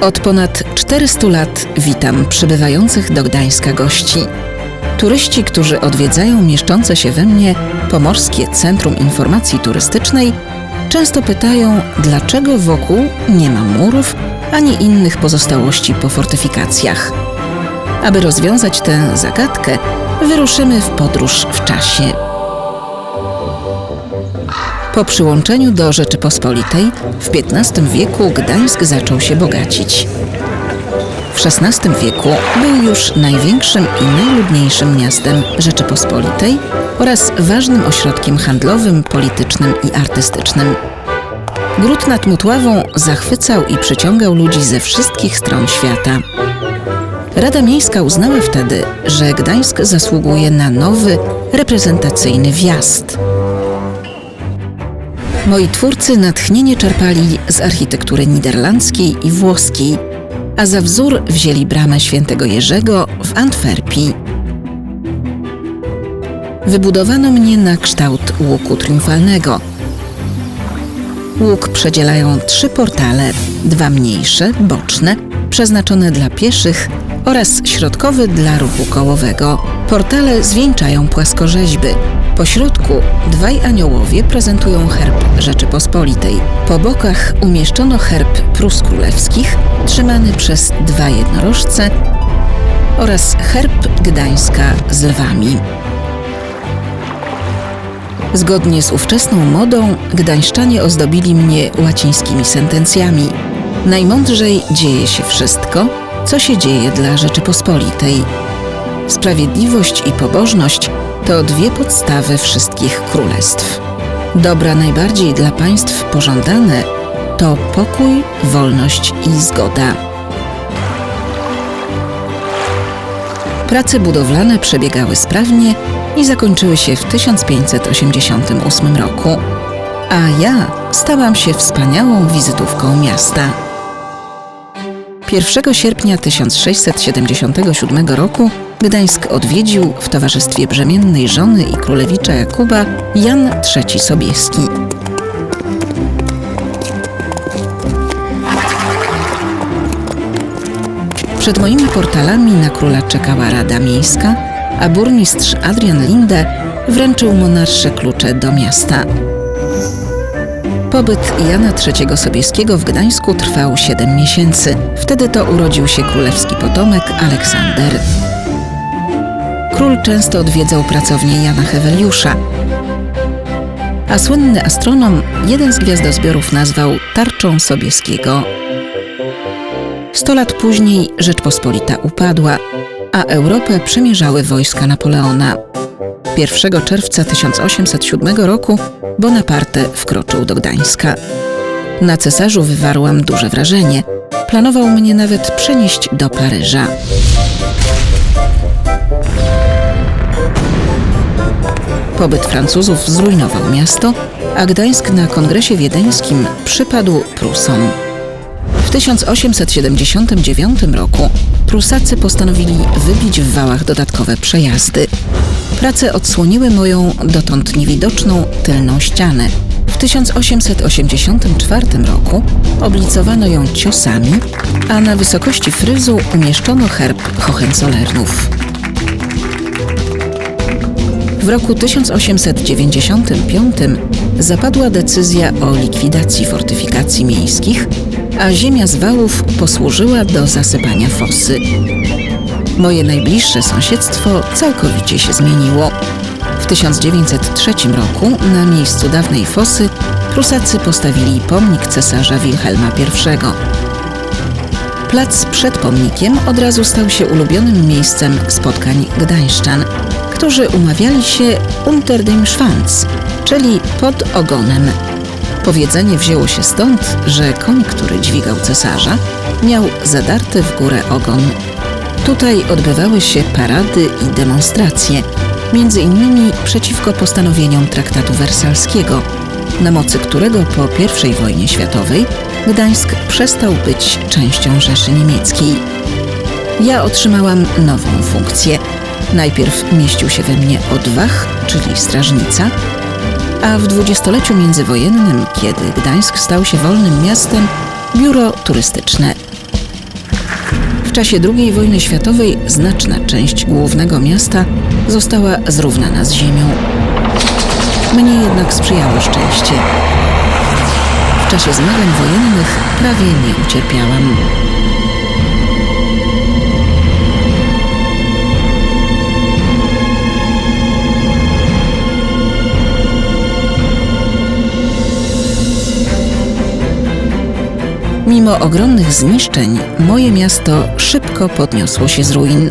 Od ponad 400 lat witam przybywających do Gdańska gości. Turyści, którzy odwiedzają mieszczące się we mnie Pomorskie Centrum Informacji Turystycznej, często pytają, dlaczego wokół nie ma murów ani innych pozostałości po fortyfikacjach. Aby rozwiązać tę zagadkę, wyruszymy w podróż w czasie. Po przyłączeniu do Rzeczypospolitej w XV wieku Gdańsk zaczął się bogacić. W XVI wieku był już największym i najludniejszym miastem Rzeczypospolitej oraz ważnym ośrodkiem handlowym, politycznym i artystycznym. Gród nad Mutławą zachwycał i przyciągał ludzi ze wszystkich stron świata. Rada Miejska uznała wtedy, że Gdańsk zasługuje na nowy, reprezentacyjny wjazd. Moi twórcy natchnienie czerpali z architektury niderlandzkiej i włoskiej, a za wzór wzięli bramę świętego Jerzego w Antwerpii. Wybudowano mnie na kształt łuku triumfalnego. Łuk przedzielają trzy portale, dwa mniejsze, boczne, przeznaczone dla pieszych oraz środkowy dla ruchu kołowego. Portale zwieńczają płaskorzeźby. Po środku dwaj aniołowie prezentują herb Rzeczypospolitej. Po bokach umieszczono herb Prus Królewskich, trzymany przez dwa jednorożce oraz herb Gdańska z lwami. Zgodnie z ówczesną modą, gdańszczanie ozdobili mnie łacińskimi sentencjami. Najmądrzej dzieje się wszystko, co się dzieje dla Rzeczypospolitej. Sprawiedliwość i pobożność to dwie podstawy wszystkich królestw. Dobra najbardziej dla państw pożądane to pokój, wolność i zgoda. Prace budowlane przebiegały sprawnie i zakończyły się w 1588 roku, a ja stałam się wspaniałą wizytówką miasta. 1 sierpnia 1677 roku Gdańsk odwiedził w towarzystwie brzemiennej żony i królewicza Jakuba Jan III Sobieski. Przed moimi portalami na króla czekała Rada Miejska, a burmistrz Adrian Linde wręczył monarsze klucze do miasta. Pobyt Jana III Sobieskiego w Gdańsku trwał 7 miesięcy. Wtedy to urodził się królewski potomek Aleksander. Król często odwiedzał pracownię Jana Heweliusza, a słynny astronom jeden z gwiazdozbiorów nazwał tarczą Sobieskiego. Sto lat później Rzeczpospolita upadła, a Europę przemierzały wojska Napoleona. 1 czerwca 1807 roku Bonaparte wkroczył do Gdańska. Na cesarzu wywarłam duże wrażenie. Planował mnie nawet przenieść do Paryża. Pobyt Francuzów zrujnował miasto, a Gdańsk na kongresie wiedeńskim przypadł Prusom. W 1879 roku Prusacy postanowili wybić w wałach dodatkowe przejazdy. Prace odsłoniły moją dotąd niewidoczną tylną ścianę. W 1884 roku oblicowano ją ciosami, a na wysokości fryzu umieszczono herb Hohenzollernów. W roku 1895 zapadła decyzja o likwidacji fortyfikacji miejskich, a ziemia z wałów posłużyła do zasypania fosy. Moje najbliższe sąsiedztwo całkowicie się zmieniło. W 1903 roku na miejscu dawnej fosy Prusacy postawili pomnik cesarza Wilhelma I. Plac przed pomnikiem od razu stał się ulubionym miejscem spotkań gdańszczan, którzy umawiali się unter dem Schwanz, czyli pod ogonem. Powiedzenie wzięło się stąd, że koń, który dźwigał cesarza, miał zadarty w górę ogon. Tutaj odbywały się parady i demonstracje, między innymi przeciwko postanowieniom traktatu wersalskiego, na mocy którego po I wojnie światowej Gdańsk przestał być częścią Rzeszy Niemieckiej. Ja otrzymałam nową funkcję. Najpierw mieścił się we mnie odwach, czyli strażnica, a w dwudziestoleciu międzywojennym, kiedy Gdańsk stał się wolnym miastem, biuro turystyczne. czasie II wojny światowej znaczna część głównego miasta została zrównana z ziemią. Mnie jednak sprzyjało szczęście. W czasie zmagań wojennych prawie nie ucierpiałam. Mimo ogromnych zniszczeń, moje miasto szybko podniosło się z ruin.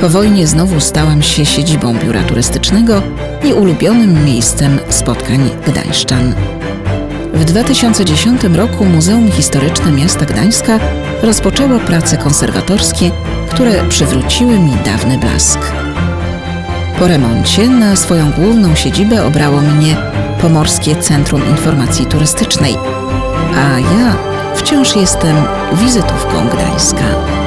Po wojnie znowu stałam się siedzibą biura turystycznego i ulubionym miejscem spotkań gdańszczan. W 2010 roku Muzeum Historyczne Miasta Gdańska rozpoczęło prace konserwatorskie, które przywróciły mi dawny blask. Po remoncie na swoją główną siedzibę obrało mnie Pomorskie Centrum Informacji Turystycznej, a ja wciąż jestem wizytówką Gdańska.